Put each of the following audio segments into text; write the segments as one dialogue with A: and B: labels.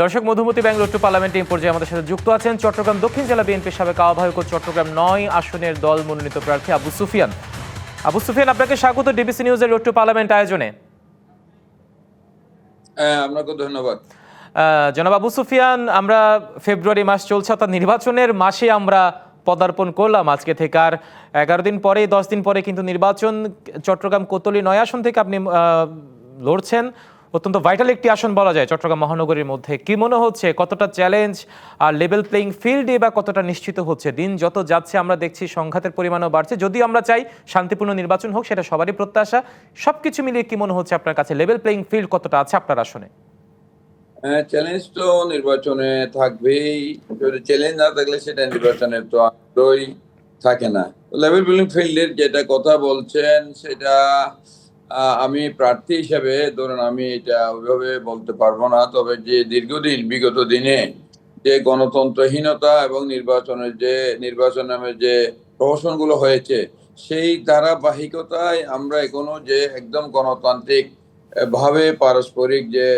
A: দর্শক Madhumati bank road two পার্লামেন্টে এই পর্যায়ে আমাদের সাথে যুক্ত আছেন চট্টগ্রাম দক্ষিণ জেলা বিএনপির সাবেক আহ্বায়ক ও চট্টগ্রাম নয় আসনের দল মনোনীত প্রার্থী আবু সুফিয়ান। আবু সুফিয়ান আপনাকে স্বাগত ডিবিসি নিউজের রোড টু পার্লামেন্ট আয়োজনে।
B: হ্যাঁ আপনাকে ধন্যবাদ।
A: জনাব আবু সুফিয়ান আমরা ফেব্রুয়ারি মাস চলছে অর্থাৎ নির্বাচনের মাসে আমরা পদার্পণ করলাম আজকে থেকে। আর এগারো দিন পরে দশ দিন পরে কিন্তু নির্বাচন চট্টগ্রাম কোতলি নয় আসন থেকে আপনি লড়ছেন। অত্যন্ত ভাইটাল একটি আসন বলা যায় চট্টগ্রাম মহানগরীর মধ্যে। কি মনে হচ্ছে, কতটা চ্যালেঞ্জ আর লেভেল প্লেইং ফিল্ডে বা কতটা নিশ্চিত হচ্ছে? দিন যত যাচ্ছে, আমরা দেখছি সংঘাতের পরিমাণও বাড়ছে। যদি আমরা চাই শান্তিপূর্ণ নির্বাচন হোক, সেটা সবারই প্রত্যাশা। সবকিছু মিলিয়ে কি মনে হচ্ছে আপনার কাছে? লেভেল প্লেইং ফিল্ড কতটা আছে আপনার আসনে?
B: চ্যালেঞ্জ তো নির্বাচনে থাকবেই। যদি চ্যালেঞ্জ না থাকলে সেটা নির্বাচনের তো আগ্রহই থাকে না। লেভেল বিল্ডিং ফিল্ডের যেটা কথা বলছেন, সেটা আমি প্রার্থী হিসেবে ধরুন আমি এটা ওইভাবে বলতে পারব না, তবে যে দীর্ঘদিন, বিগত দিনে যে গণতন্ত্রহীনতা এবং নির্বাচনের যে নির্বাচন নামে যে প্রহসনগুলো হয়েছে, সেই ধারাবাহিকতায় আমরা এখনও যে একদম গণতান্ত্রিক ভাবে পারস্পরিক যে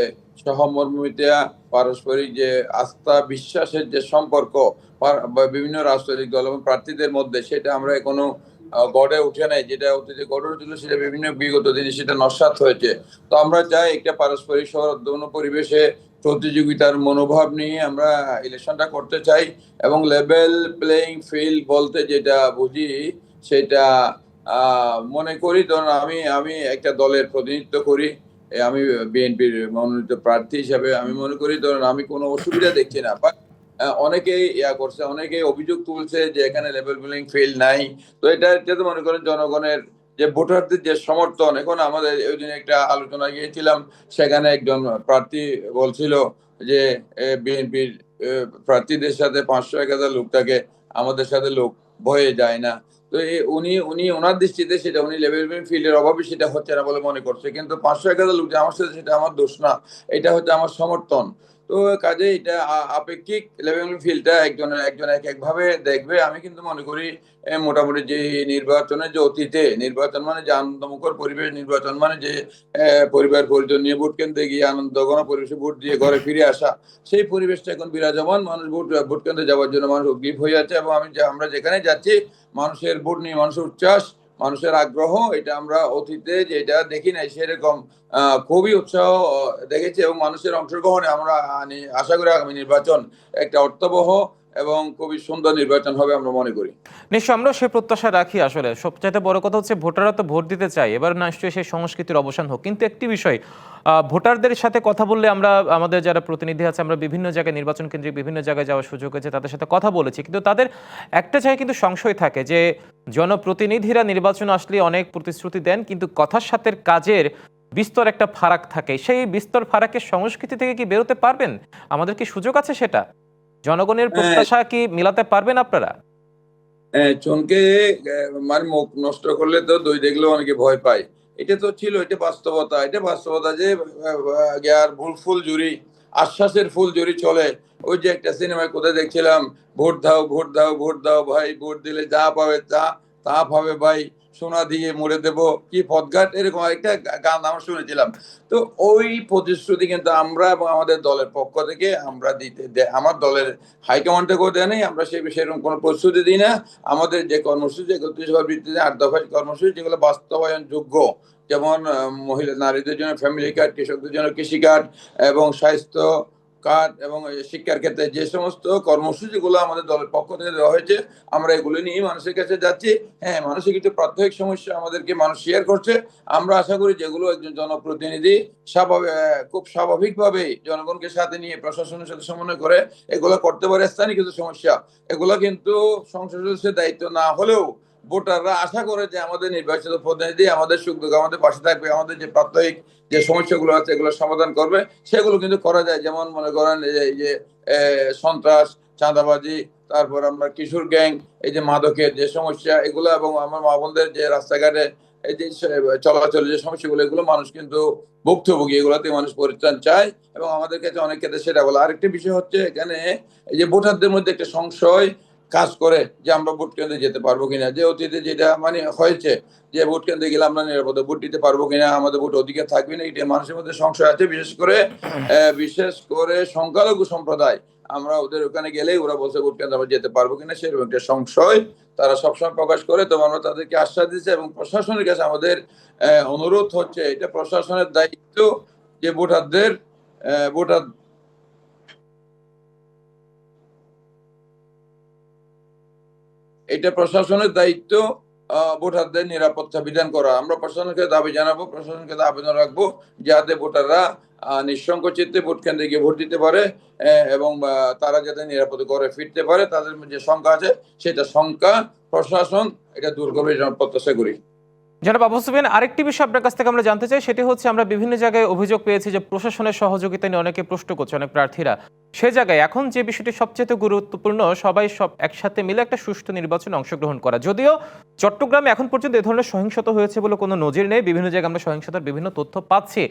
B: সহমর্মিতা, পারস্পরিক যে আস্থা বিশ্বাসের যে সম্পর্ক বিভিন্ন রাজনৈতিক দল এবং প্রার্থীদের মধ্যে, সেটা আমরা এখনও গড়ে উঠে নাই, যেটা অতীতে গড়ে উঠেছিল সেটা বিভিন্ন বিগত দিনে সেটা নস্বাত হয়েছে। তো আমরা চাই একটা পারস্পরিক সৌহার্দ্যপূর্ণ পরিবেশে প্রতিযোগিতার মনোভাব নিয়ে আমরা ইলেকশনটা করতে চাই এবং লেভেল প্লেইং ফিল্ড বলতে যেটা বুঝি সেটা মনে করি। ধরুন আমি আমি একটা দলের প্রতিনিধিত্ব করি আমি বিএনপির মনোনীত প্রার্থী হিসাবে আমি মনে করি, ধরুন আমি কোনো অসুবিধা দেখছি না। বাট অনেকেই ইয়া করছে, অনেকেই অভিযোগ তুলছে যে এখানে লেভেল বিলিং ফিল্ড নাই। তো এটা এটা তো মনে করেন জনগণের যে ভোটারদের যে সমর্থন, এখন আমাদের ওই দিন একটা আলোচনা গিয়েছিলাম, সেখানে একজন প্রার্থী বলছিল যে বিএনপির প্রার্থীদের সাথে পাঁচশো এক হাজার লোক থাকে, আমাদের সাথে লোক বয়ে যায় না। তো উনি উনি ওনার দৃষ্টিতে সেটা, উনি লেভেল ফিল্ডের অভাবে সেটা হচ্ছে না বলে মনে করছে। কিন্তু পাঁচশো এক হাজার লোক যে আমার সাথে, সেটা আমার দোষ না, এটা হচ্ছে আমার সমর্থন। তো কাজে এটা আপেক্ষিক লেভেল ফিল্ডটা একজন একজন এক একভাবে দেখবে। আমি কিন্তু মনে করি মোটামুটি যে নির্বাচনের যে অতীতে, নির্বাচন মানে যে আনন্দমুখর পরিবেশ, নির্বাচন মানে যে পরিবার পরিজন নিয়ে ভোট কেন্দ্রে গিয়ে আনন্দঘন পরিবেশে ভোট দিয়ে ঘরে ফিরে আসা, সেই পরিবেশটা এখন বিরাজমান। মানুষ ভোট ভোট কেন্দ্রে যাওয়ার জন্য মানুষ উদ্গ্রীব হয়ে আছে এবং আমি আমরা যেখানে যাচ্ছি, মানুষের ভোট নিয়ে মানুষের উচ্ছ্বাস মানুষের আগ্রহ, এটা আমরা অতীতে যেটা দেখি নাই, সেরকম খুবই উৎসাহ দেখেছি এবং মানুষের অংশগ্রহণে আমরা আশা করি আগামী নির্বাচন একটা অর্থবহ এবং খুবই সুন্দর নির্বাচন হবে আমরা মনে করি।
A: নিশ্চয় আমরা সে প্রত্যাশা রাখি আসলে। সবচাইতে বড় কথা হচ্ছে ভোটাররা তো ভোট দিতে চায়। এবার নিশ্চয়ই সেই সংস্কৃতির অবসান হোক। কিন্তু একটি বিষয় ভোটারদের সাথে কথা বললে আমরা, আমাদের যারা প্রতিনিধি আছে, আমরা বিভিন্ন জায়গায়, নির্বাচন কেন্দ্রে বিভিন্ন জায়গায় যাওয়ার সুযোগ হয়েছে, তাদের সাথে কথা বলেছি। কিন্তু তাদের একটা জায়গায় কিন্তু সংশয় থাকে যে, জনপ্রতিনিধিরা নির্বাচন আসলে অনেক প্রতিশ্রুতি দেন, কিন্তু কথার সাথে কাজের বিস্তর একটা ফারাক থাকে। সেই বিস্তর ফারাকের সংস্কৃতি থেকে কি বেরোতে পারবেন? আমাদের কি সুযোগ আছে সেটা? জনগণের প্রত্যাশা কি মিলাতে পারবেন আপনারা?
B: আহ, চুনকে মানে মুখ নষ্ট করলে তো দই দেখলেও অনেকে ভয় পায়। এটা তো ছিল এটা বাস্তবতা। এটা বাস্তবতা যে আর ভুল ফুল জুড়ি আশ্বাসের ফুল জুড়ি চলে। ওই যে একটা সিনেমায় কোথায় দেখছিলাম ভোট দাও ভোট দাও ভোট দাও ভাই ভোট দিলে যা পাবে তা তা পাবে ভাই। সোনা দিয়ে মরে দেব, কি পদঘাট এরকম একটা গান আমরা শুনেছিলাম। তো ওই প্রতিশ্রুতি কিন্তু আমরা এবং আমাদের দলের পক্ষ থেকে আমরা দিতে আমার দলের হাইকমান্ড থেকেও দেয় নেই, আমরা সেই সেরকম কোনো প্রস্তুতি দিই না। আমাদের যে কর্মসূচি একত্রিশ ভিত্তিতে আট দফার কর্মসূচি, যেগুলো বাস্তবায়ন যোগ্য যেমন মহিলা, নারীদের জন্য ফ্যামিলি কার্ড কৃষকদের জন্য কৃষি কার্ড এবং স্বাস্থ্য কার্ড এবং শিক্ষার ক্ষেত্রে যে সমস্ত কর্মসূচিগুলো আমাদের দলের পক্ষ থেকে দেওয়া হয়েছে, আমরা এগুলো নিয়ে মানুষের কাছে যাচ্ছি। হ্যাঁ মানুষের কিছু প্রাত্যহিক সমস্যা আমাদেরকে মানুষ শেয়ার করছে। আমরা আশা করি যেগুলো একজন জনপ্রতিনিধি স্বাভাবিক খুব স্বাভাবিকভাবে জনগণকে সাথে নিয়ে, প্রশাসনের সাথে সমন্বয় করে এগুলো করতে পারে, স্থানীয় কিছু সমস্যা, এগুলো কিন্তু সংসদ সদস্যের দায়িত্ব না হলেও ভোটাররা আশা করে যে আমাদের নির্বাচিত প্রতিনিধি আমাদের সুখ দুঃখ আমাদের পাশে থাকবে, আমাদের যে প্রাত্যহিক যে সমস্যাগুলো আছে এগুলো সমাধান করবে। সেগুলো কিন্তু করা যায়। যেমন মনে করেন এই যে- সন্ত্রাস, চাঁদাবাজি, তারপর আমরা কিশোর গ্যাং, এই যে মাদকের যে সমস্যা, এগুলো এবং আমার মা বোনদের যে রাস্তাঘাটে এই যে চলাচলের যে সমস্যাগুলো, এগুলো মানুষ কিন্তু ভুক্তভোগী এগুলোতে মানুষ পরিত্রাণ চায় এবং আমাদের কাছে অনেক ক্ষেত্রে সেটা বলে। আরেকটি বিষয় হচ্ছে এখানে এই যে ভোটারদের মধ্যে একটা সংশয় কাজ করে যে আমরা ভোট কেন্দ্রে যেতে পারব কিনা। যে অতীতে যেটা মানে হয়েছে যে ভোট কেন্দ্রে গেলে আমরা নিরাপদে ভোট দিতে পারব কিনা আমাদের ভোট অধিকার থাকবে না এটা মানুষের মধ্যে সংশয় আছে। বিশেষ করে বিশেষ করে সংখ্যালঘু সম্প্রদায়। আমরা ওদের ওখানে গেলেই ওরা বলছে ভোট কেন্দ্রে আমরা যেতে পারব কিনা সেরকম একটা সংশয় তারা সবসময় প্রকাশ করে। তো আমরা তাদেরকে আশ্বাস দিচ্ছি এবং প্রশাসনের কাছে আমাদের অনুরোধ হচ্ছে এটা প্রশাসনের দায়িত্ব যে ভোটারদের ভোটার এটা প্রশাসনের দায়িত্ব ভোটারদের নিরাপত্তা বিধান করা। আমরা প্রশাসনকে দাবি জানাব, প্রশাসনকে আবেদন রাখব যাতে ভোটাররা নিঃসংক চিত্তে ভোট কেন্দ্রে গিয়ে ভোট দিতে পারে এবং তারা যাতে নিরাপদে করে ফিরতে পারে, তাদের যে সংখ্যা আছে, সেটা সংখ্যা প্রশাসন, এটা দূর করবে প্রত্যাশা করি।
A: জনাব আবু সুফিয়ান, আরেকটি বিষয় আপনার কাছ থেকে আমরা জানতে চাই, সেটি হচ্ছে আমরা বিভিন্ন জায়গায় অভিযোগ পেয়েছি যে প্রশাসনের সহযোগিতা নিয়ে অনেকে প্রশ্ন করছে, অনেক প্রার্থীরা। সে জায়গায় এখন যে বিষয়টি সবচেয়ে গুরুত্বপূর্ণ সবাই সব একসাথে মিলে একটা সুষ্ঠু নির্বাচনে অংশগ্রহণ করা। যদিও চট্টগ্রামে এখন পর্যন্ত এ ধরনের সহিংসতা হয়েছে বলে কোনো নজির নেই। বিভিন্ন জায়গায় আমরা সহিংসতার বিভিন্ন তথ্য পাচ্ছি।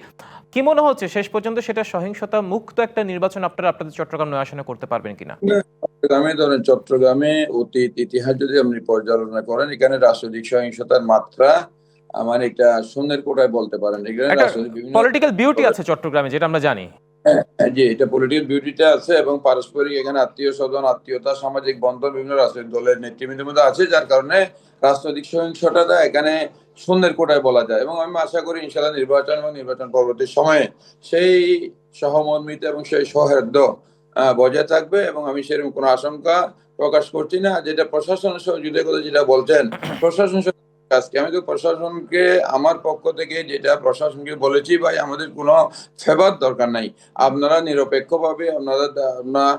A: কি মনে হচ্ছে শেষ পর্যন্ত সেটা সহিংসতা মুক্ত একটা নির্বাচন আপনারা আপনাদের চট্টগ্রাম নয় আসনে করতে পারবেন কিনা?
B: চট্টগ্রামে ধরেন চট্টগ্রামে অতীত ইতিহাস যদি আপনি পর্যালোচনা করেন এখানে রাজনৈতিক সহিংসতার মাত্রা আমার এটা শূন্যের কোটায় বলতে পারেন। এখানে
A: পলিটিক্যাল বিউটি আছে চট্টগ্রামে যেটা আমরা জানি।
B: হ্যাঁ, যে এটা পলিটিক্যাল বিউটিটা আছে এবং পারস্পরিক এখানে আত্মীয় স্বজন আত্মীয়তা সামাজিক বন্ধন বিভিন্ন রাজনৈতিক দলের নেতৃবৃন্দের মধ্যে আছে যার কারণে রাজনৈতিক সহিংসতাটা এখানে শূন্যের কোটায় বলা যায় এবং আমি আশা করি ইনশাল্লাহ নির্বাচন এবং নির্বাচন পরবর্তী সময়ে সেই সহমর্মিতা এবং সেই সৌহার্দ্য বজায় থাকবে এবং আমি সেরকম কোনো আশঙ্কা প্রকাশ করছি না। যেটা প্রশাসনের সহযোগিতার কথা যেটা বলছেন প্রশাসন আজকে আমি তো প্রশাসনকে, আমার পক্ষ থেকে যেটা প্রশাসনকে বলেছি, ভাই, আমাদের কোনো ফেভার দরকার নাই। আপনারা নিরপেক্ষভাবে আপনারা আপনার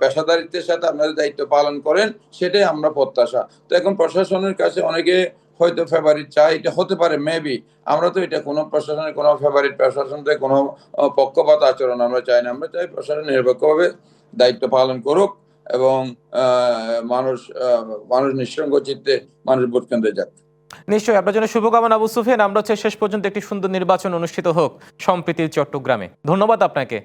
B: পেশাদারিত্বের সাথে আপনাদের দায়িত্ব পালন করেন, সেটাই আমরা প্রত্যাশা। তো এখন প্রশাসনের কাছে অনেকে হয়তো ফেভারিট চাই এটা হতে পারে মেবি আমরা তো এটা কোনো প্রশাসনের কোনো ফেভারিট প্রশাসন থেকে কোনো পক্ষপাত আচরণ আমরা চাই না। আমরা চাই প্রশাসন নিরপেক্ষভাবে দায়িত্ব পালন করুক এবং মানুষ মানুষ নিঃসঙ্গ চিত্তে মানুষ ভোট কেন্দ্রে যাক।
A: নিশ্চয়ই, আপনার জন্য শুভকামনা আবু সুফেন আমরা হচ্ছে শেষ পর্যন্ত একটি সুন্দর নির্বাচন অনুষ্ঠিত হোক, সম্প্রীতির চট্টগ্রামে। ধন্যবাদ আপনাকে।